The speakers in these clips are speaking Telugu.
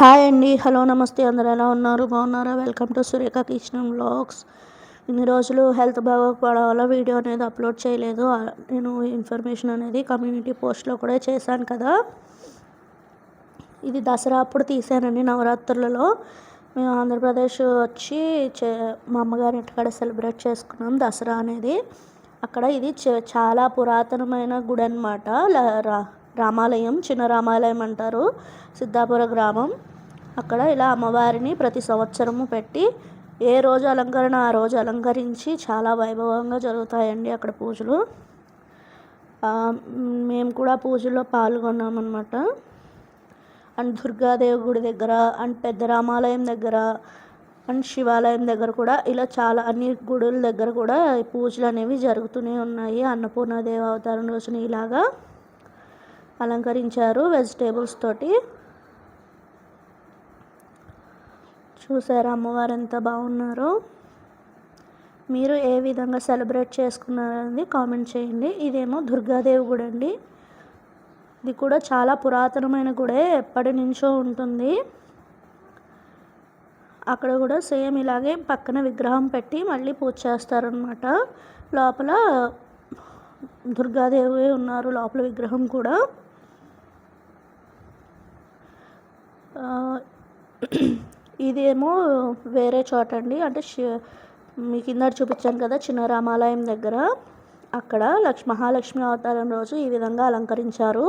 హాయ్ అండి. హలో నమస్తే. అందరు ఎలా ఉన్నారు? బాగున్నారా? Welcome to Surekha Krishnam blogs ఇన్ని రోజులు హెల్త్ బాగోకపోవడం వల్ల వీడియో అనేది అప్లోడ్ చేయలేదు. నేను ఇన్ఫర్మేషన్ అనేది కమ్యూనిటీ పోస్ట్లో కూడా చేశాను కదా. ఇది దసరా అప్పుడు తీసానండి నవరాత్రులలో. మేము ఆంధ్రప్రదేశ్ వచ్చి చే మా అమ్మగారి ఇంటికాడ సెలబ్రేట్ చేసుకున్నాం దసరా అనేది. అక్కడ ఇది చ- చాలా పురాతనమైన గుడి అనమాట రామాలయం చిన్న రామాలయం అంటారు సిద్ధాపుర గ్రామం. అక్కడ ఇలా అమ్మవారిని ప్రతి సంవత్సరము పెట్టి ఏ రోజు అలంకరణ ఆ రోజు అలంకరించి చాలా వైభవంగా జరుగుతాయండి అక్కడ పూజలు. మేము కూడా పూజలో పాల్గొన్నామన్నమాట. అండ్ దుర్గాదేవి గుడి దగ్గర అండ్ పెద్ద రామాలయం దగ్గర అండ్ శివాలయం దగ్గర కూడా ఇలా చాలా అన్ని గుడుల దగ్గర కూడా పూజలు అనేవి జరుగుతూనే ఉన్నాయి. అన్నపూర్ణ దేవ అవతారం రోజున ఇలాగా. అలంకరించారు వెజిటేబుల్స్ తోటి. చూసారా అమ్మవారు ఎంత బాగున్నారో. మీరు ఏ విధంగా సెలబ్రేట్ చేసుకున్నారనేది కామెంట్ చేయండి. ఇదేమో దుర్గాదేవి గుడి అండి. ఇది కూడా చాలా పురాతనమైన గుడే ఎప్పటి నుంచో ఉంటుంది. అక్కడ కూడా సేమ్ ఇలాగే పక్కన విగ్రహం పెట్టి మళ్ళీ పూజ చేస్తారనమాట లోపల దుర్గాదేవి ఉన్నారు లోపల విగ్రహం కూడా ఆ, ఇదేమో వేరే చోట అండి. అంటే మీ కింద చూపించాను కదా చిన్న రామాలయం దగ్గర. అక్కడ లక్ష్ మహాలక్ష్మి అవతారం రోజు ఈ విధంగా అలంకరించారు.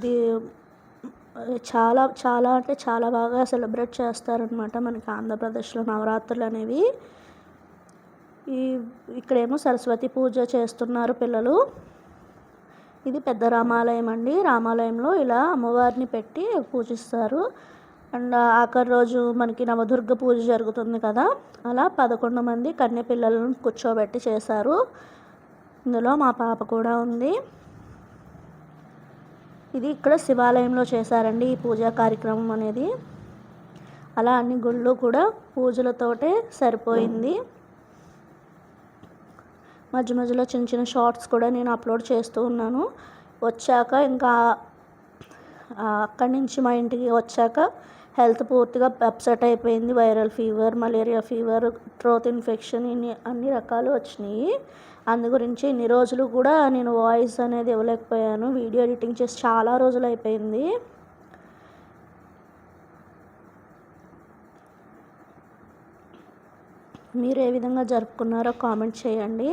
ది చాలా చాలా అంటే చాలా బాగా సెలబ్రేట్ చేస్తారనమాట మనకి ఆంధ్రప్రదేశ్లో నవరాత్రులు అనేవి. ఈ ఇక్కడేమో సరస్వతి పూజ చేస్తున్నారు పిల్లలు. ఇది పెద్ద రామాలయం అండి. రామాలయంలో ఇలా అమ్మవారిని పెట్టి పూజిస్తారు. అండ్ ఆఖరి రోజు మనకి నవదుర్గ పూజ జరుగుతుంది కదా. అలా పదకొండు మంది కన్య పిల్లలను కూర్చోబెట్టి చేశారు. ఇందులో మా పాప కూడా ఉంది. ఇది ఇక్కడ శివాలయంలో చేశారండి ఈ పూజా కార్యక్రమం అనేది. అలా అన్ని గుళ్ళు కూడా పూజలతోటే సరిపోయింది. మధ్య మధ్యలో చిన్న చిన్న షార్ట్స్ కూడా నేను అప్లోడ్ చేస్తూ ఉన్నాను. వచ్చాక ఇంకా అక్కడి నుంచి మా ఇంటికి వచ్చాక హెల్త్ పూర్తిగా అప్సెట్ అయిపోయింది. Viral fever malaria fever throat infection ఇన్ని అన్ని రకాలు వచ్చినాయి. అందు గురించి ఇన్ని రోజులు కూడా నేను వాయిస్ అనేది ఇవ్వలేకపోయాను. వీడియో ఎడిటింగ్ చేసి చాలా రోజులు అయిపోయింది. మీరు ఏ విధంగా జరుపుకున్నారో కామెంట్ చేయండి.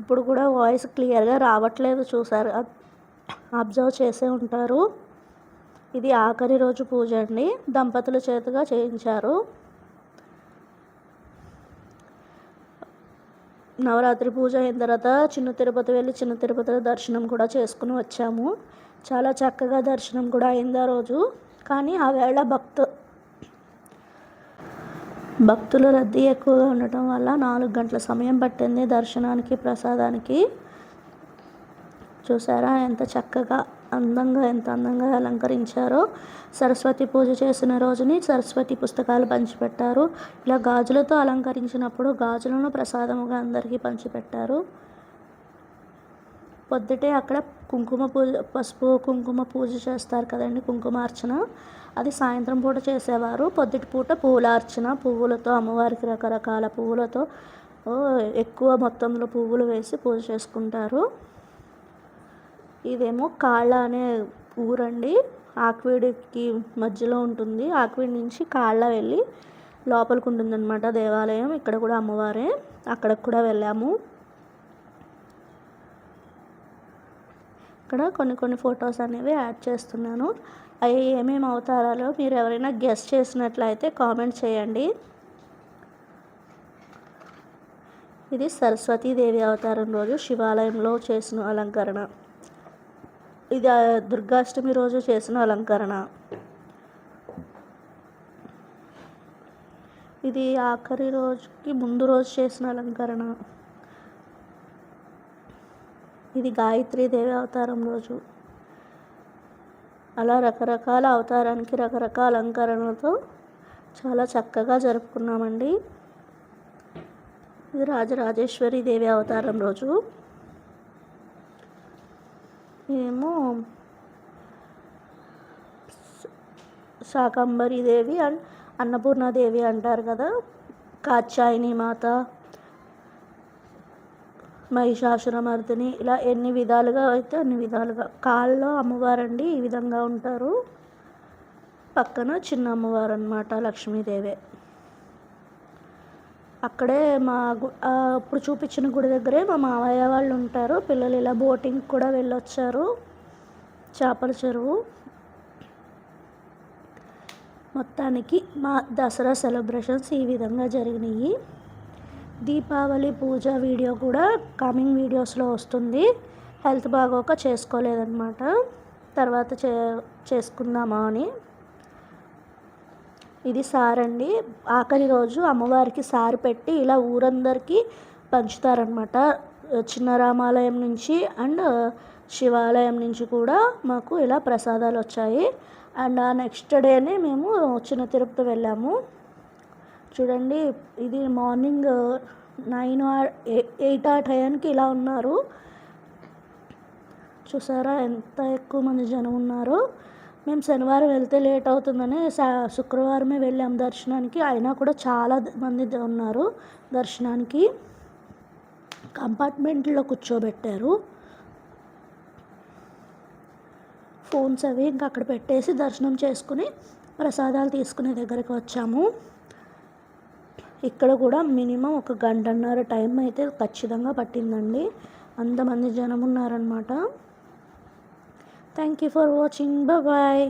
ఇప్పుడు కూడా వాయిస్ క్లియర్గా రావట్లేదు చూసారు. అబ్జర్వ్ చేసే ఉంటారు. ఇది ఆఖరి రోజు పూజ అండి. దంపతుల చేతిగా చేయించారు. నవరాత్రి పూజ అయిన తర్వాత చిన్న తిరుపతి వెళ్ళి చిన్న తిరుపతిలో దర్శనం కూడా చేసుకుని వచ్చాము. చాలా చక్కగా దర్శనం కూడా అయింది ఆ రోజు. కానీ ఆ వేళ భక్తు భక్తుల రద్దీ ఎక్కువగా ఉండటం వల్ల నాలుగు గంటల సమయం పట్టింది దర్శనానికి ప్రసాదానికి. చూసారా ఎంత చక్కగా అందంగా ఎంత అందంగా అలంకరించారో. సరస్వతి పూజ చేసిన రోజుని సరస్వతి పుస్తకాలు పంచిపెట్టారు. ఇలా గాజులతో అలంకరించినప్పుడు గాజులను ప్రసాదముగా అందరికీ పంచిపెట్టారు. పొద్దుటే అక్కడ కుంకుమ పూజ పసుపు కుంకుమ పూజ చేస్తారు కదండి కుంకుమార్చన. అది సాయంత్రం పూట చేసేవారు. పొద్దుటి పూట పూలార్చన పువ్వులతో అమ్మవారికి రకరకాల పువ్వులతో ఎక్కువ మొత్తంలో పువ్వులు వేసి పూజ చేసుకుంటారు. ఇదేమో కాళ్ళ అనే ఊరండి. ఆక్వీడికి మధ్యలో ఉంటుంది. ఆక్వీడ్ నుంచి కాళ్ళ వెళ్ళి లోపలికి ఉంటుందన్నమాట దేవాలయం. ఇక్కడ కూడా అమ్మవారే. అక్కడికి కూడా వెళ్ళాము. ఇక్కడ కొన్ని కొన్ని ఫొటోస్ అనేవి యాడ్ చేస్తున్నాను. అవి ఏమేమి అవతారాలో మీరు ఎవరైనా గెస్ చేసినట్లయితే కామెంట్ చేయండి. ఇది సరస్వతీదేవి అవతారం రోజు శివాలయంలో చేసిన అలంకరణ. ఇది దుర్గాష్టమి రోజు చేసిన అలంకరణ. ఇది ఆఖరి రోజుకి ముందు రోజు చేసిన అలంకరణ. ఇది గాయత్రి దేవి అవతారం రోజు. అలా రకరకాల అవతారానికి రకరకాల అలంకరణలతో చాలా చక్కగా జరుపుకున్నామండి. ఇది రాజరాజేశ్వరి దేవి అవతారం రోజు. మేము శాకంబరి దేవి అండ్ అన్నపూర్ణాదేవి అంటారు కదా. కాత్యాయని మాత మహిషాసురమర్దిని. ఇలా ఎన్ని విధాలుగా అయితే అన్ని విధాలుగా. కాళ్ళలో అమ్మవారండి ఈ విధంగా ఉంటారు. పక్కన చిన్న అమ్మవారు అనమాట లక్ష్మీదేవి. అక్కడే మా గు ఇప్పుడు చూపించిన గుడి దగ్గరే మా మావయ్య వాళ్ళు ఉంటారు. పిల్లలు ఇలా బోటింగ్ కూడా వెళ్ళొచ్చారు. చేపల చెరువు. మొత్తానికి మా దసరా సెలబ్రేషన్స్ ఈ విధంగా జరిగినాయి. దీపావళి పూజ వీడియో కూడా కమింగ్ వీడియోస్లో వస్తుంది. హెల్త్ బాగోక చేసుకోలేదన్నమాట. తర్వాత చే చేసుకుందామా అని. ఇది సార్ అండి. ఆఖరి రోజు అమ్మవారికి సారు పెట్టి ఇలా ఊరందరికీ పంచుతారనమాట చిన్న రామాలయం నుంచి అండ్ శివాలయం నుంచి కూడా మాకు ఇలా ప్రసాదాలు వచ్చాయి. అండ్ ఆ నెక్స్ట్ డేనే మేము చిన్న తిరుపతి వెళ్ళాము. చూడండి ఇది మార్నింగ్ నైన్ ఎయిట్ ఆ టైంకి ఇలా ఉన్నారు. చూసారా ఎంత ఎక్కువ మంది జనం ఉన్నారు. మేము శనివారం వెళ్తే లేట్ అవుతుందని శుక్రవారమే వెళ్ళాం దర్శనానికి. అయినా కూడా చాలా మంది ఉన్నారు దర్శనానికి. కంపార్ట్మెంట్లో కూర్చోబెట్టారు. ఫోన్స్ అవి ఇంకా అక్కడ పెట్టేసి దర్శనం చేసుకుని ప్రసాదాలు తీసుకునే దగ్గరికి వచ్చాము. ఇక్కడ కూడా మినిమం ఒక గంటన్నర టైం అయితే ఖచ్చితంగా పట్టిందండి. అంతమంది జనం ఉన్నారనమాట thank you for watching bye